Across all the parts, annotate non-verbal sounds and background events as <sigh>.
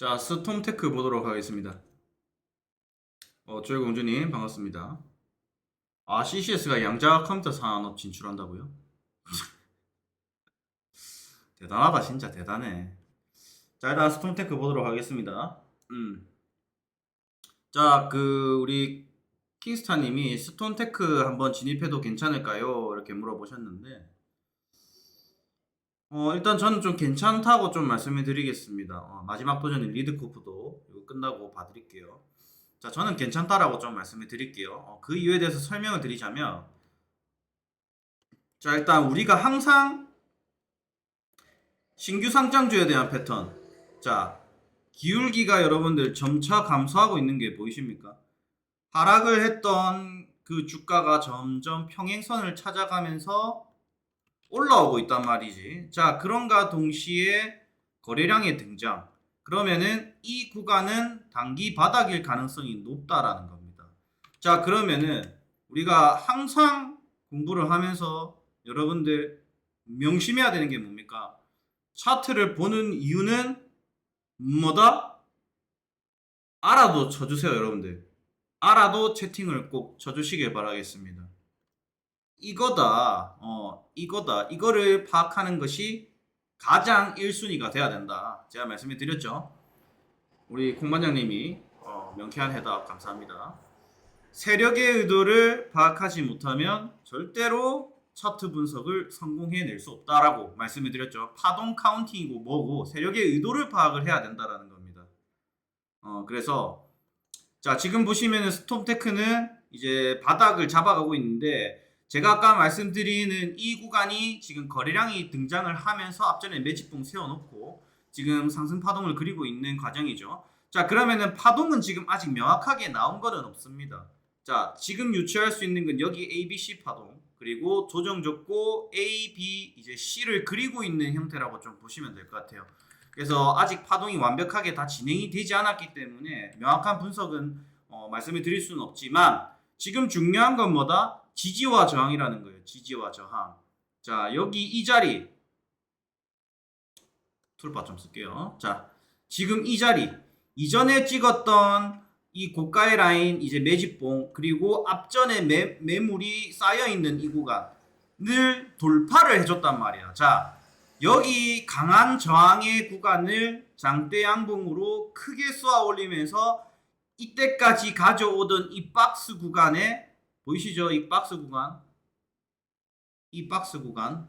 자, 스톰테크 보도록 하겠습니다. 어, 조혜공주님 반갑습니다. 아, CCS가 양자 컴퓨터 산업 진출한다고요? <laughs> 대단하다, 진짜 대단해. 자, 일단 스톰테크 보도록 하겠습니다. 음. 자, 그 우리 킹스타님이 스톤테크 한번 진입해도 괜찮을까요? 이렇게 물어보셨는데, 어, 일단 저는 좀 괜찮다고 좀 말씀을 드리겠습니다. 어, 마지막 버전인 리드코프도 이거 끝나고 봐드릴게요. 자, 저는 괜찮다라고 좀 말씀을 드릴게요. 어, 그 이유에 대해서 설명을 드리자면, 자, 일단 우리가 항상 신규 상장주에 대한 패턴. 자, 기울기가 여러분들 점차 감소하고 있는 게 보이십니까? 하락을 했던 그 주가가 점점 평행선을 찾아가면서 올라오고 있단 말이지. 자, 그런가 동시에 거래량의 등장. 그러면은 이 구간은 단기 바닥일 가능성이 높다라는 겁니다. 자, 그러면은 우리가 항상 공부를 하면서 여러분들 명심해야 되는 게 뭡니까? 차트를 보는 이유는 뭐다? 알아도 쳐주세요, 여러분들. 알아도 채팅을 꼭 쳐주시길 바라겠습니다. 이거다, 어, 이거다. 이거를 파악하는 것이 가장 1순위가 돼야 된다. 제가 말씀을 드렸죠. 우리 공반장님이 어, 명쾌한 해답 감사합니다. 세력의 의도를 파악하지 못하면 절대로 차트 분석을 성공해낼 수 없다라고 말씀을 드렸죠. 파동 카운팅이고 뭐고 세력의 의도를 파악을 해야 된다라는 겁니다. 어, 그래서 자, 지금 보시면은 스톰테크는 이제 바닥을 잡아가고 있는데 제가 아까 말씀드리는 이 구간이 지금 거래량이 등장을 하면서 앞전에 매집봉 세워놓고 지금 상승 파동을 그리고 있는 과정이죠. 자, 그러면은 파동은 지금 아직 명확하게 나온 거는 없습니다. 자, 지금 유추할 수 있는 건 여기 ABC 파동 그리고 조정 줬고 A, B 이제 C를 그리고 있는 형태라고 좀 보시면 될 것 같아요. 그래서 아직 파동이 완벽하게 다 진행이 되지 않았기 때문에 명확한 분석은 어, 말씀을 드릴 수는 없지만 지금 중요한 건 뭐다? 지지와 저항이라는 거예요. 지지와 저항. 자, 여기 이 자리 툴바 좀 쓸게요. 자, 지금 이 자리 이전에 찍었던 이 고가의 라인 이제 매집봉 그리고 앞전에 매, 매물이 쌓여 있는 이 구간을 돌파를 해줬단 말이야. 자, 여기 강한 저항의 구간을 장대 양봉으로 크게 쏘아 올리면서 이때까지 가져오던 이 박스 구간에 보이시죠? 이 박스 구간. 이 박스 구간.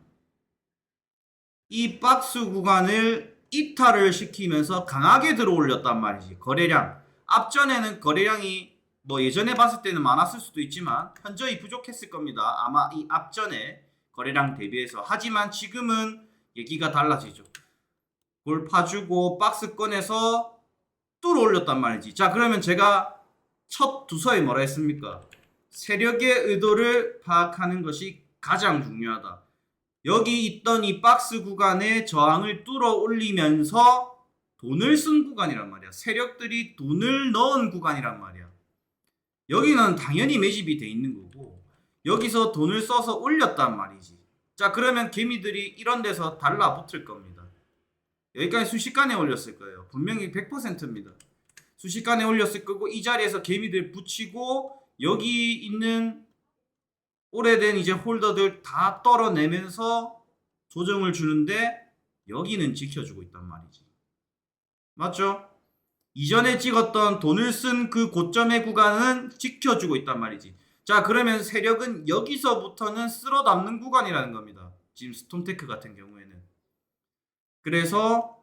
이 박스 구간을 이탈을 시키면서 강하게 들어 올렸단 말이지. 거래량. 앞전에는 거래량이 뭐 예전에 봤을 때는 많았을 수도 있지만 현저히 부족했을 겁니다. 아마 이 앞전에 거래량 대비해서. 하지만 지금은 얘기가 달라지죠. 볼 파주고 박스 꺼내서 뚫어 올렸단 말이지. 자, 그러면 제가 첫 두서에 뭐라 했습니까? 세력의 의도를 파악하는 것이 가장 중요하다. 여기 있던 이 박스 구간에 저항을 뚫어 올리면서 돈을 쓴 구간이란 말이야. 세력들이 돈을 넣은 구간이란 말이야. 여기는 당연히 매집이 돼 있는 거고 여기서 돈을 써서 올렸단 말이지. 자, 그러면 개미들이 이런 데서 달라붙을 겁니다. 여기까지 순식간에 올렸을 거예요. 분명히 100%입니다. 순식간에 올렸을 거고 이 자리에서 개미들 붙이고 여기 있는 오래된 이제 홀더들 다 떨어내면서 조정을 주는데 여기는 지켜주고 있단 말이지. 맞죠? 이전에 찍었던 돈을 쓴 그 고점의 구간은 지켜주고 있단 말이지. 자, 그러면 세력은 여기서부터는 쓸어 담는 구간이라는 겁니다. 지금 스톰테크 같은 경우에는. 그래서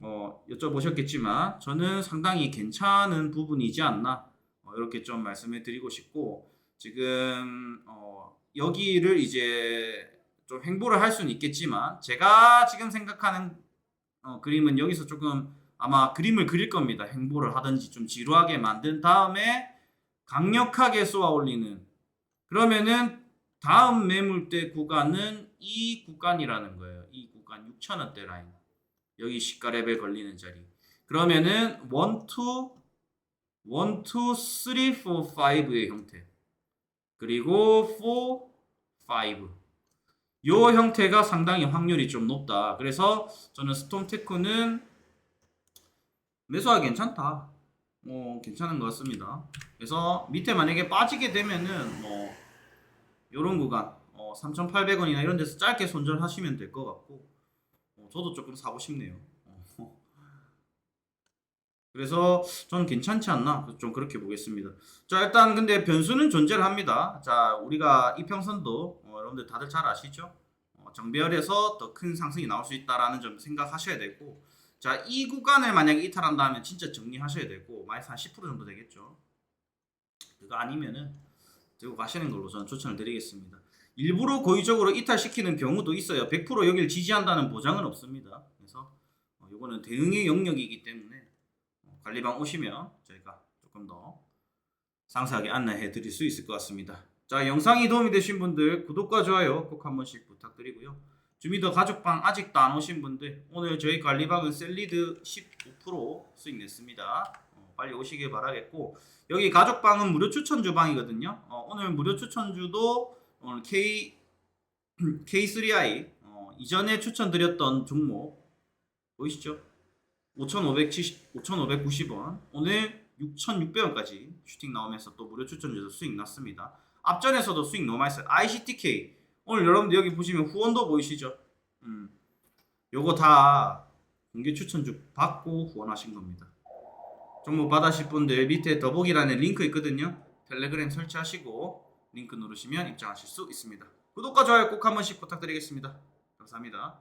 어, 여쭤보셨겠지만 저는 상당히 괜찮은 부분이지 않나 어, 이렇게 좀 말씀을 드리고 싶고 지금 어, 여기를 이제 좀 행보를 할 수는 있겠지만 제가 지금 생각하는 어, 그림은 여기서 조금 아마 그림을 그릴 겁니다. 행보를 하든지 좀 지루하게 만든 다음에 강력하게 쏘아 올리는 그러면은 다음 매물대 구간은 이 구간이라는 거예요. 이 구간 6천원대 라인. 여기 시가 레벨 걸리는 자리. 그러면은 1, 2, 1, 2, 3, 4, 5의 형태. 그리고 4, 5. 요 형태가 상당히 확률이 좀 높다. 그래서 저는 스톰 테크는 매수하기 괜찮다. 뭐 괜찮은 것 같습니다. 그래서 밑에 만약에 빠지게 되면은 뭐 요런 구간 어, 3,800원이나 이런 데서 짧게 손절하시면 될 것 같고 어, 저도 조금 사고 싶네요. 어. 그래서 저는 괜찮지 않나 좀 그렇게 보겠습니다. 자 일단 근데 변수는 존재를 합니다. 자 우리가 이평선도 어, 여러분들 다들 잘 아시죠? 어, 정배열에서 더 큰 상승이 나올 수 있다라는 점 생각하셔야 되고 자 이 구간을 만약에 이탈한다면 진짜 정리하셔야 되고 마이너스 한 10% 정도 되겠죠. 그거 아니면은 들고 가시는 걸로 저는 추천을 드리겠습니다. 일부러 고의적으로 이탈시키는 경우도 있어요. 100% 여기를 지지한다는 보장은 없습니다. 그래서 어, 이거는 대응의 영역이기 때문에 어, 관리방 오시면 저희가 조금 더 상세하게 안내해 드릴 수 있을 것 같습니다. 자, 영상이 도움이 되신 분들 구독과 좋아요 꼭 한 번씩 부탁드리고요. 주미더 가족방 아직도 안 오신 분들 오늘 저희 관리방은 셀리드 15% 수익 냈습니다. 어, 빨리 오시길 바라겠고 여기 가족방은 무료 추천 주 방이거든요. 어, 오늘 무료 추천주도 오늘 K <clears throat> K3i 어, 이전에 추천드렸던 종목 보이시죠? 5,570 5,590원 오늘 6,600원까지 슈팅 나오면서 또 무료 추천주에서 수익 났습니다. 앞전에서도 수익 너무 많이 어요 ICTK 오늘 여러분들 여기 보시면 후원도 보이시죠? 음, 요거 다 공개 추천주 받고 후원하신 겁니다. 종목 받으실 분들 밑에 더보기란에 링크 있거든요. 텔레그램 설치하시고 링크 누르시면 입장하실 수 있습니다. 구독과 좋아요 꼭 한 번씩 부탁드리겠습니다. 감사합니다.